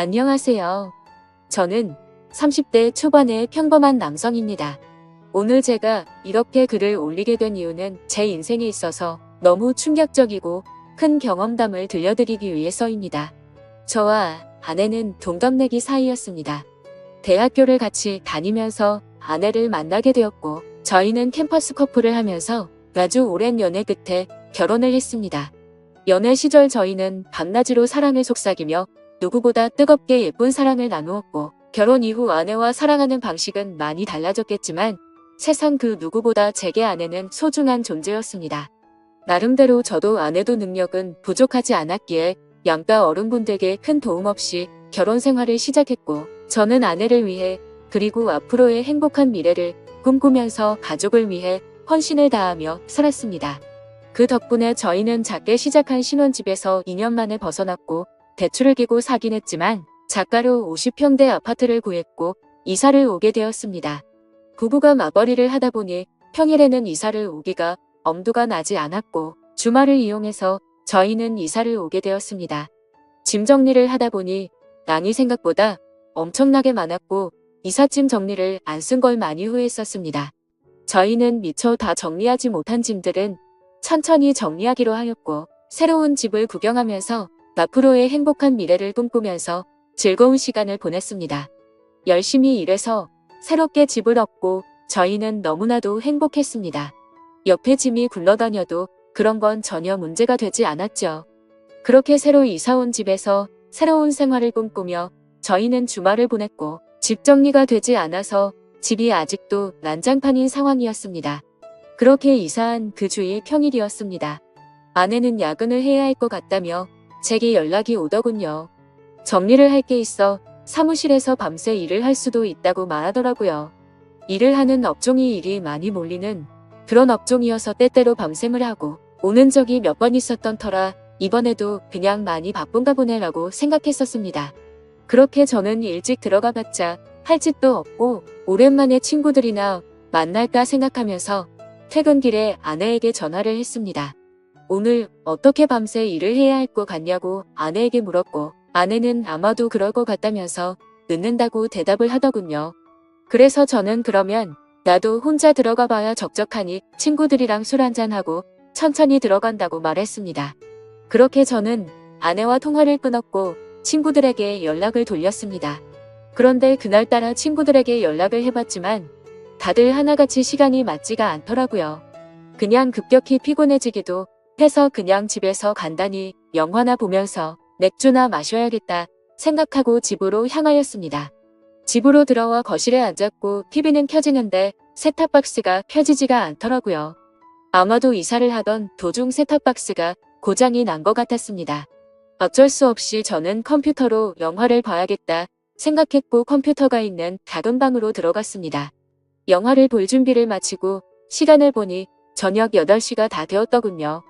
안녕하세요. 저는 30대 초반의 평범한 남성입니다. 오늘 제가 이렇게 글을 올리게 된 이유는 제 인생에 있어서 너무 충격적이고 큰 경험담을 들려드리기 위해서입니다. 저와 아내는 동갑내기 사이였습니다. 대학교를 같이 다니면서 아내를 만나게 되었고 저희는 캠퍼스 커플을 하면서 아주 오랜 연애 끝에 결혼을 했습니다. 연애 시절 저희는 밤낮으로 사랑을 속삭이며 누구보다 뜨겁게 예쁜 사랑을 나누었고 결혼 이후 아내와 사랑하는 방식은 많이 달라졌겠지만 세상 그 누구보다 제게 아내는 소중한 존재였습니다. 나름대로 저도 아내도 능력은 부족하지 않았기에 양가 어른분들께 큰 도움 없이 결혼 생활을 시작했고 저는 아내를 위해 그리고 앞으로의 행복한 미래를 꿈꾸면서 가족을 위해 헌신을 다하며 살았습니다. 그 덕분에 저희는 작게 시작한 신혼집에서 2년 만에 벗어났고 대출을 끼고 사긴 했지만 작가로 50평대 아파트를 구했고 이사를 오게 되었습니다. 부부가 맞벌이를 하다 보니 평일에는 이사를 오기가 엄두가 나지 않았고 주말을 이용해서 저희는 이사를 오게 되었습니다. 짐 정리를 하다 보니 양이 생각보다 엄청나게 많았고 이삿짐 정리를 안 쓴 걸 많이 후회했었습니다. 저희는 미처 다 정리하지 못한 짐들은 천천히 정리하기로 하였고 새로운 집을 구경하면서 앞으로의 행복한 미래를 꿈꾸면서 즐거운 시간을 보냈습니다. 열심히 일해서 새롭게 집을 얻고 저희는 너무나도 행복했습니다. 옆에 짐이 굴러다녀도 그런 건 전혀 문제가 되지 않았죠. 그렇게 새로 이사온 집에서 새로운 생활을 꿈꾸며 저희는 주말을 보냈고 집 정리가 되지 않아서 집이 아직도 난장판인 상황이었습니다. 그렇게 이사한 그 주일 평일이었습니다. 아내는 야근을 해야 할 것 같다며 제게 연락이 오더군요. 정리를 할 게 있어 사무실에서 밤새 일을 할 수도 있다고 말하더라고요. 일을 하는 업종이 일이 많이 몰리는 그런 업종이어서 때때로 밤샘을 하고 오는 적이 몇 번 있었던 터라 이번에도 그냥 많이 바쁜가 보네라고 생각했었습니다. 그렇게 저는 일찍 들어가 봤자 할 짓도 없고 오랜만에 친구들이나 만날까 생각하면서 퇴근길에 아내에게 전화를 했습니다. 오늘 어떻게 밤새 일을 해야 할 것 같냐고 아내에게 물었고 아내는 아마도 그럴 것 같다면서 늦는다고 대답을 하더군요. 그래서 저는 그러면 나도 혼자 들어가 봐야 적적하니 친구들이랑 술 한잔하고 천천히 들어간다고 말했습니다. 그렇게 저는 아내와 통화를 끊었고 친구들에게 연락을 돌렸습니다. 그런데 그날따라 친구들에게 연락을 해봤지만 다들 하나같이 시간이 맞지가 않더라고요. 그냥 급격히 피곤해지기도 해서 그냥 집에서 간단히 영화나 보면서 맥주나 마셔야겠다 생각하고 집으로 향하였습니다. 집으로 들어와 거실에 앉았고 TV는 켜지는데 세탁박스가 켜지지가 않더라고요. 아마도 이사를 하던 도중 세탁박스가 고장이 난 것 같았습니다. 어쩔 수 없이 저는 컴퓨터로 영화를 봐야겠다 생각했고 컴퓨터가 있는 작은 방으로 들어갔습니다. 영화를 볼 준비를 마치고 시간을 보니 저녁 8시가 다 되었더군요.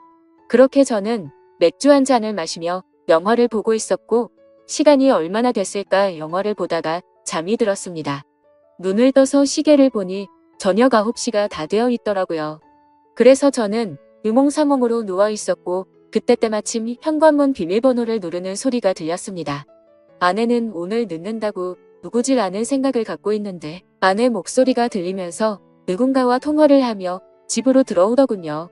그렇게 저는 맥주 한 잔을 마시며 영화를 보고 있었고 시간이 얼마나 됐을까 영화를 보다가 잠이 들었습니다. 눈을 떠서 시계를 보니 저녁 9시가 다 되어 있더라고요. 그래서 저는 유몽사몽으로 누워 있었고 그때 때마침 현관문 비밀번호를 누르는 소리가 들렸습니다. 아내는 오늘 늦는다고 누구질 않은 생각을 갖고 있는데 아내 목소리가 들리면서 누군가와 통화를 하며 집으로 들어오더군요.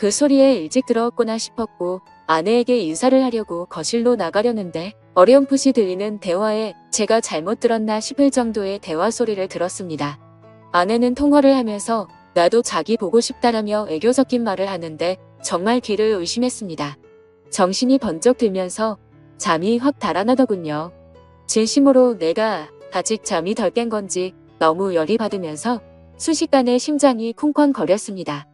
그 소리에 일찍 들어왔구나 싶었고 아내에게 인사를 하려고 거실로 나가려는데 어렴풋이 들리는 대화에 제가 잘못 들었나 싶을 정도의 대화 소리를 들었습니다. 아내는 통화를 하면서 나도 자기 보고 싶다라며 애교 섞인 말을 하는데 정말 귀를 의심했습니다. 정신이 번쩍 들면서 잠이 확 달아나더군요. 진심으로 내가 아직 잠이 덜 깬 건지 너무 열이 받으면서 순식간에 심장이 쿵쾅거렸습니다.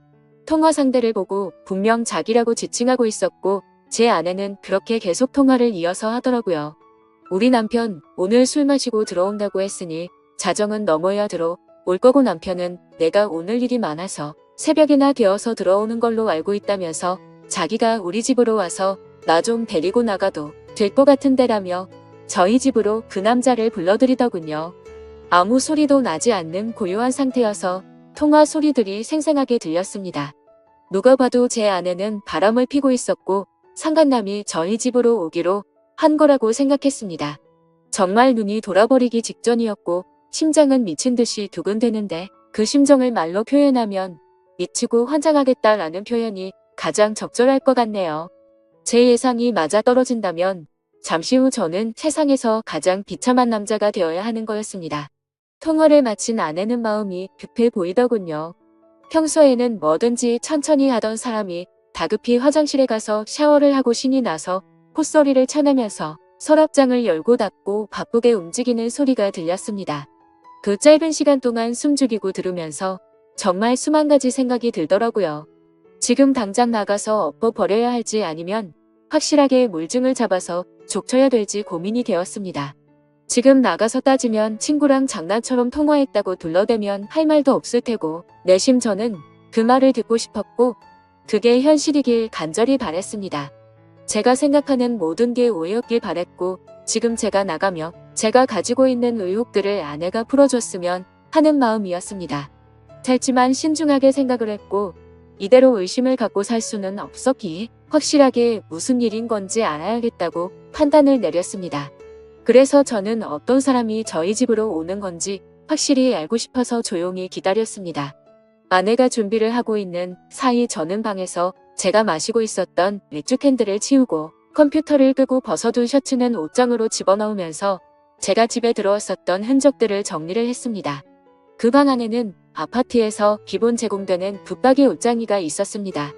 통화 상대를 보고 분명 자기라고 지칭하고 있었고 제 아내는 그렇게 계속 통화를 이어서 하더라고요. 우리 남편 오늘 술 마시고 들어온다고 했으니 자정은 넘어야 들어 올 거고 남편은 내가 오늘 일이 많아서 새벽이나 되어서 들어오는 걸로 알고 있다면서 자기가 우리 집으로 와서 나 좀 데리고 나가도 될 것 같은데라며 저희 집으로 그 남자를 불러들이더군요. 아무 소리도 나지 않는 고요한 상태여서 통화 소리들이 생생하게 들렸습니다. 누가 봐도 제 아내는 바람을 피고 있었고 상간남이 저희 집으로 오기로 한 거라고 생각했습니다. 정말 눈이 돌아버리기 직전이었고 심장은 미친 듯이 두근대는데 그 심정을 말로 표현하면 미치고 환장하겠다라는 표현이 가장 적절할 것 같네요. 제 예상이 맞아 떨어진다면 잠시 후 저는 세상에서 가장 비참한 남자가 되어야 하는 거였습니다. 통화를 마친 아내는 마음이 급해 보이더군요. 평소에는 뭐든지 천천히 하던 사람이 다급히 화장실에 가서 샤워를 하고 신이 나서 콧소리를 쳐내면서 서랍장을 열고 닫고 바쁘게 움직이는 소리가 들렸습니다. 그 짧은 시간 동안 숨죽이고 들으면서 정말 수만 가지 생각이 들더라고요. 지금 당장 나가서 엎어 버려야 할지 아니면 확실하게 물증을 잡아서 족쳐야 될지 고민이 되었습니다. 지금 나가서 따지면 친구랑 장난처럼 통화했다고 둘러대면 할 말도 없을 테고 내심 저는 그 말을 듣고 싶었고 그게 현실이길 간절히 바랬습니다. 제가 생각하는 모든 게 오해였길 바랬고 지금 제가 나가며 제가 가지고 있는 의혹들을 아내가 풀어줬으면 하는 마음이었습니다. 짧지만 신중하게 생각을 했고 이대로 의심을 갖고 살 수는 없었기에 확실하게 무슨 일인 건지 알아야겠다고 판단을 내렸습니다. 그래서 저는 어떤 사람이 저희 집으로 오는 건지 확실히 알고 싶어서 조용히 기다렸습니다. 아내가 준비를 하고 있는 사이 저는 방에서 제가 마시고 있었던 맥주 캔들을 치우고 컴퓨터를 끄고 벗어둔 셔츠는 옷장으로 집어넣으면서 제가 집에 들어왔었던 흔적들을 정리를 했습니다. 그 방 안에는 아파트에서 기본 제공되는 붙박이 옷장이가 있었습니다.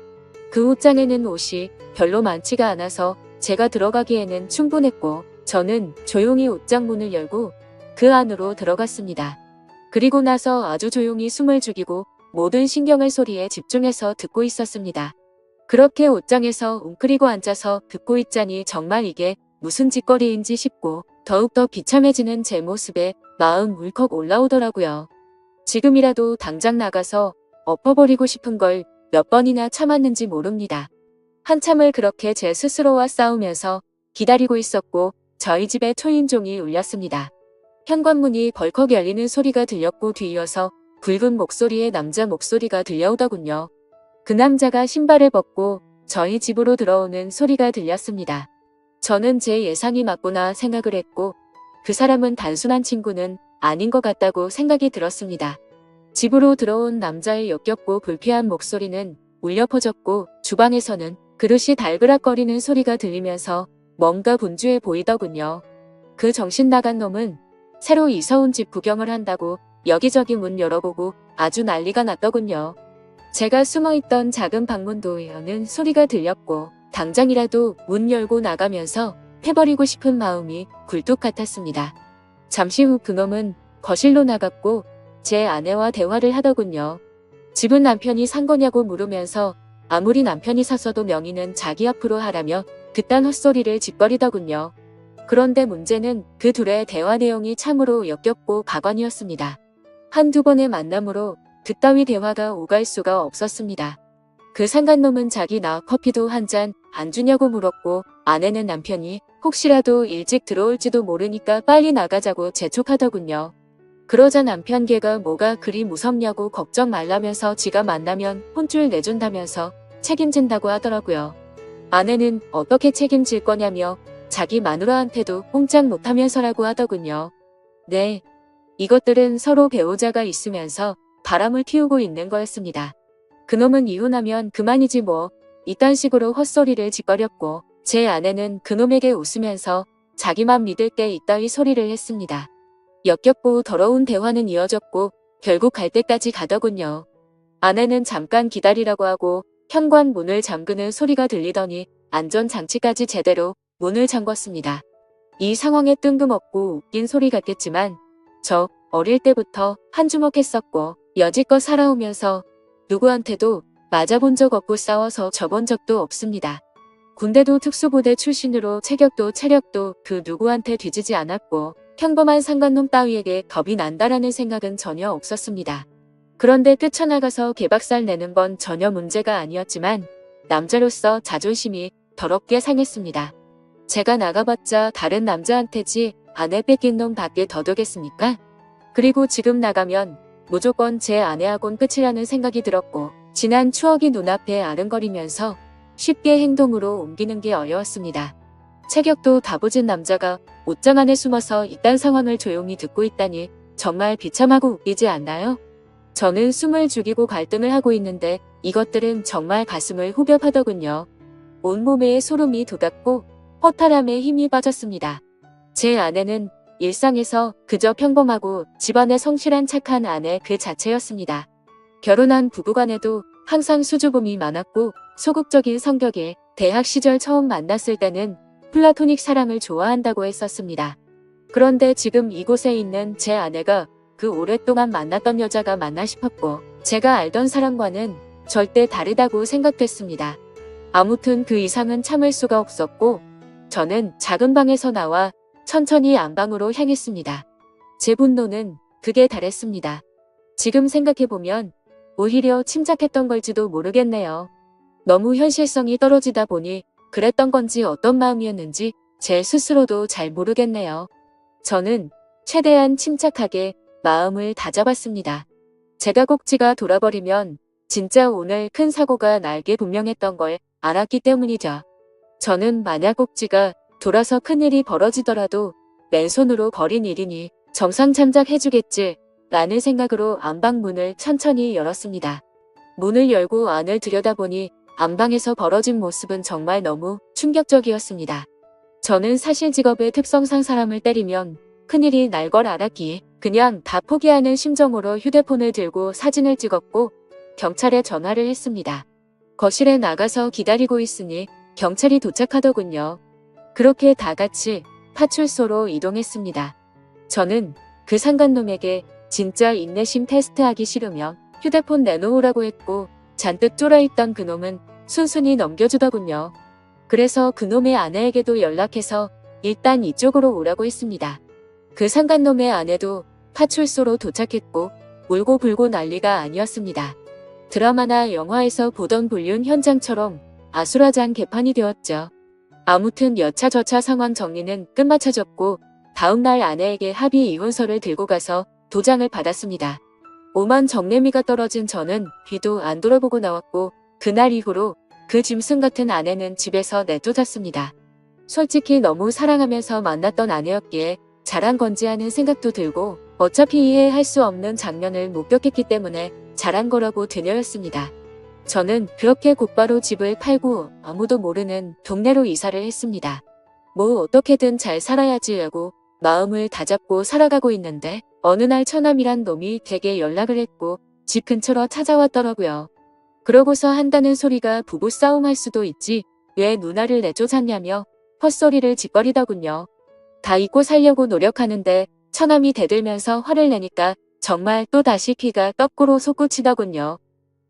그 옷장에는 옷이 별로 많지가 않아서 제가 들어가기에는 충분했고 저는 조용히 옷장 문을 열고 그 안으로 들어갔습니다. 그리고 나서 아주 조용히 숨을 죽이고 모든 신경을 소리에 집중해서 듣고 있었습니다. 그렇게 옷장에서 웅크리고 앉아서 듣고 있자니 정말 이게 무슨 짓거리인지 싶고 더욱더 비참해지는 제 모습에 마음 울컥 올라오더라고요. 지금이라도 당장 나가서 엎어버리고 싶은 걸 몇 번이나 참았는지 모릅니다. 한참을 그렇게 제 스스로와 싸우면서 기다리고 있었고 저희 집에 초인종이 울렸습니다. 현관문이 벌컥 열리는 소리가 들렸고 뒤이어서 굵은 목소리의 남자 목소리가 들려오더군요. 그 남자가 신발을 벗고 저희 집으로 들어오는 소리가 들렸습니다. 저는 제 예상이 맞구나 생각을 했고 그 사람은 단순한 친구는 아닌 것 같다고 생각이 들었습니다. 집으로 들어온 남자의 역겹고 불쾌한 목소리는 울려 퍼졌고 주방에서는 그릇이 달그락거리는 소리가 들리면서 뭔가 분주해 보이더군요. 그 정신 나간 놈은 새로 이사 온 집 구경을 한다고 여기저기 문 열어보고 아주 난리가 났더군요. 제가 숨어있던 작은 방문도 여는 소리가 들렸고 당장이라도 문 열고 나가면서 해버리고 싶은 마음이 굴뚝 같았습니다. 잠시 후 그놈은 거실로 나갔고 제 아내와 대화를 하더군요. 집은 남편이 산 거냐고 물으면서 아무리 남편이 샀어도 명의는 자기 앞으로 하라며 그딴 헛소리를 짓거리더군요. 그런데 문제는 그 둘의 대화 내용이 참으로 역겹고 가관이었습니다. 한두 번의 만남으로 그따위 대화가 오갈 수가 없었습니다. 그 상간놈은 자기 나 커피도 한 잔 안 주냐고 물었고 아내는 남편이 혹시라도 일찍 들어올지도 모르니까 빨리 나가자고 재촉하더군요. 그러자 남편 걔가 뭐가 그리 무섭냐고 걱정 말라면서 지가 만나면 혼쭐 내준다면서 책임진다고 하더라고요. 아내는 어떻게 책임질 거냐며 자기 마누라한테도 꼼짝 못하면서라고 하더군요. 네. 이것들은 서로 배우자가 있으면서 바람을 피우고 있는 거였습니다. 그놈은 이혼하면 그만이지 뭐. 이딴 식으로 헛소리를 짓거렸고 제 아내는 그놈에게 웃으면서 자기만 믿을 게 있다위 소리를 했습니다. 역겹고 더러운 대화는 이어졌고 결국 갈 때까지 가더군요. 아내는 잠깐 기다리라고 하고 현관 문을 잠그는 소리가 들리더니 안전장치까지 제대로 문을 잠궜습니다. 이 상황에 뜬금없고 웃긴 소리 같겠지만 저 어릴 때부터 한 주먹했었고 여지껏 살아오면서 누구한테도 맞아본 적 없고 싸워서 져본 적도 없습니다. 군대도 특수부대 출신으로 체격도 체력도 그 누구한테 뒤지지 않았고 평범한 상관놈 따위에게 겁이 난다라는 생각은 전혀 없었습니다. 그런데 뛰쳐나가서 개박살 내는 건 전혀 문제가 아니었지만 남자로서 자존심이 더럽게 상했습니다. 제가 나가봤자 다른 남자한테지 아내 뺏긴 놈 밖에 더 되겠습니까? 그리고 지금 나가면 무조건 제 아내하곤 끝이라는 생각이 들었고 지난 추억이 눈앞에 아른거리면서 쉽게 행동으로 옮기는 게 어려웠습니다. 체격도 다부진 남자가 옷장 안에 숨어서 이딴 상황을 조용히 듣고 있다니 정말 비참하고 웃기지 않나요? 저는 숨을 죽이고 갈등을 하고 있는데 이것들은 정말 가슴을 후벼파더군요. 온몸에 소름이 돋았고 허탈함에 힘이 빠졌습니다. 제 아내는 일상에서 그저 평범하고 집안에 성실한 착한 아내 그 자체였습니다. 결혼한 부부간에도 항상 수줍음이 많았고 소극적인 성격에 대학 시절 처음 만났을 때는 플라토닉 사랑을 좋아한다고 했었습니다. 그런데 지금 이곳에 있는 제 아내가 그 오랫동안 만났던 여자가 맞나 싶었고 제가 알던 사람과는 절대 다르다고 생각됐습니다. 아무튼 그 이상은 참을 수가 없었고 저는 작은 방에서 나와 천천히 안방으로 향했습니다. 제 분노는 극에 달했습니다. 지금 생각해보면 오히려 침착했던 걸지도 모르겠네요. 너무 현실성이 떨어지다 보니 그랬던 건지 어떤 마음이었는지 제 스스로도 잘 모르겠네요. 저는 최대한 침착하게 마음을 다잡았습니다. 제가 꼭지가 돌아버리면 진짜 오늘 큰 사고가 날게 분명했던 걸 알았기 때문이죠. 저는 만약 꼭지가 돌아서 큰일이 벌어지더라도 맨손으로 벌인 일이니 정상 참작해주겠지 라는 생각으로 안방문을 천천히 열었습니다. 문을 열고 안을 들여다보니 안방에서 벌어진 모습은 정말 너무 충격적이었습니다. 저는 사실 직업의 특성상 사람을 때리면 큰일이 날 걸 알았기에 그냥 다 포기하는 심정으로 휴대폰을 들고 사진을 찍었고 경찰에 전화를 했습니다. 거실에 나가서 기다리고 있으니 경찰이 도착하더군요. 그렇게 다 같이 파출소로 이동했습니다. 저는 그 상간놈에게 진짜 인내심 테스트하기 싫으면 휴대폰 내놓으라고 했고 잔뜩 쫄아있던 그놈은 순순히 넘겨주더군요. 그래서 그놈의 아내에게도 연락해서 일단 이쪽으로 오라고 했습니다. 그 상간놈의 아내도 파출소로 도착했고 울고 불고 난리가 아니었습니다. 드라마나 영화에서 보던 불륜 현장처럼 아수라장 개판이 되었죠. 아무튼 여차저차 상황 정리는 끝마쳐졌고 다음날 아내에게 합의 이혼서를 들고 가서 도장을 받았습니다. 오만 정내미가 떨어진 저는 뒤도 안 돌아보고 나왔고 그날 이후로 그 짐승 같은 아내는 집에서 내쫓았습니다. 솔직히 너무 사랑하면서 만났던 아내였기에 잘한 건지 하는 생각도 들고 어차피 이해할 수 없는 장면을 목격했기 때문에 잘한 거라고 되뇌었습니다. 저는 그렇게 곧바로 집을 팔고 아무도 모르는 동네로 이사를 했습니다. 뭐 어떻게든 잘 살아야지 하고 마음을 다잡고 살아가고 있는데 어느 날 처남이란 놈이 댁에 연락을 했고 집 근처로 찾아왔더라고요. 그러고서 한다는 소리가 부부싸움 할 수도 있지 왜 누나를 내쫓았냐며 헛소리를 짓거리더군요. 다 잊고 살려고 노력하는데 처남이 대들면서 화를 내니까 정말 또 다시 피가 거꾸로 솟구치더군요.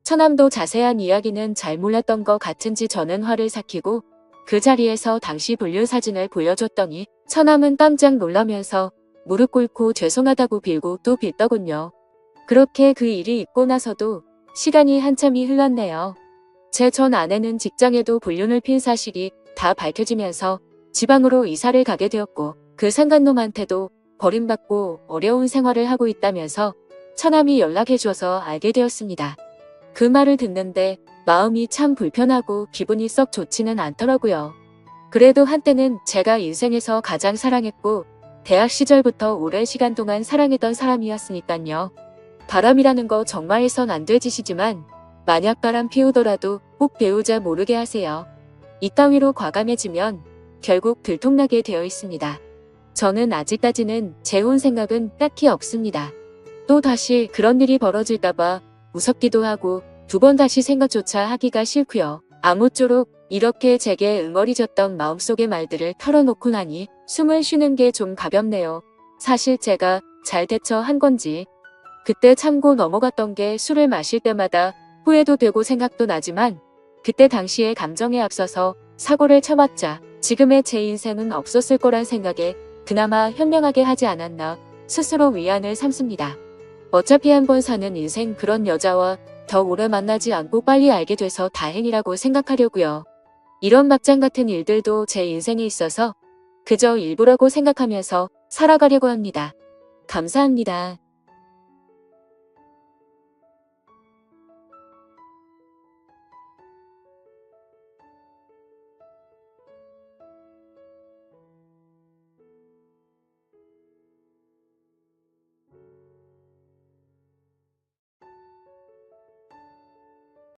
처남도 자세한 이야기는 잘 몰랐던 것 같은지 저는 화를 삭히고 그 자리에서 당시 불륜 사진을 보여줬더니 처남은 깜짝 놀라면서 무릎 꿇고 죄송하다고 빌고 또 빌더군요. 그렇게 그 일이 있고 나서도 시간이 한참이 흘렀네요. 제 전 아내는 직장에도 불륜을 핀 사실이 다 밝혀지면서 지방으로 이사를 가게 되었고 그 상간놈한테도 버림받고 어려운 생활을 하고 있다면서 처남이 연락해줘서 알게 되었습니다. 그 말을 듣는데 마음이 참 불편하고 기분이 썩 좋지는 않더라고요. 그래도 한때는 제가 인생에서 가장 사랑했고 대학 시절부터 오랜 시간 동안 사랑했던 사람이었으니깐요. 바람이라는 거 정말 해선 안 될 짓이지만 만약 바람 피우더라도 꼭 배우자 모르게 하세요. 이따위로 과감해지면 결국 들통나게 되어 있습니다. 저는 아직까지는 재혼 생각은 딱히 없습니다. 또 다시 그런 일이 벌어질까봐 무섭기도 하고 두 번 다시 생각조차 하기가 싫고요. 아무쪼록 이렇게 제게 응어리졌던 마음속의 말들을 털어놓고 나니 숨을 쉬는 게 좀 가볍네요. 사실 제가 잘 대처한 건지 그때 참고 넘어갔던 게 술을 마실 때마다 후회도 되고 생각도 나지만 그때 당시의 감정에 앞서서 사고를 쳐봤자 지금의 제 인생은 없었을 거란 생각에 그나마 현명하게 하지 않았나 스스로 위안을 삼습니다. 어차피 한 번 사는 인생 그런 여자와 더 오래 만나지 않고 빨리 알게 돼서 다행이라고 생각하려고요. 이런 막장 같은 일들도 제 인생에 있어서 그저 일부라고 생각하면서 살아가려고 합니다. 감사합니다.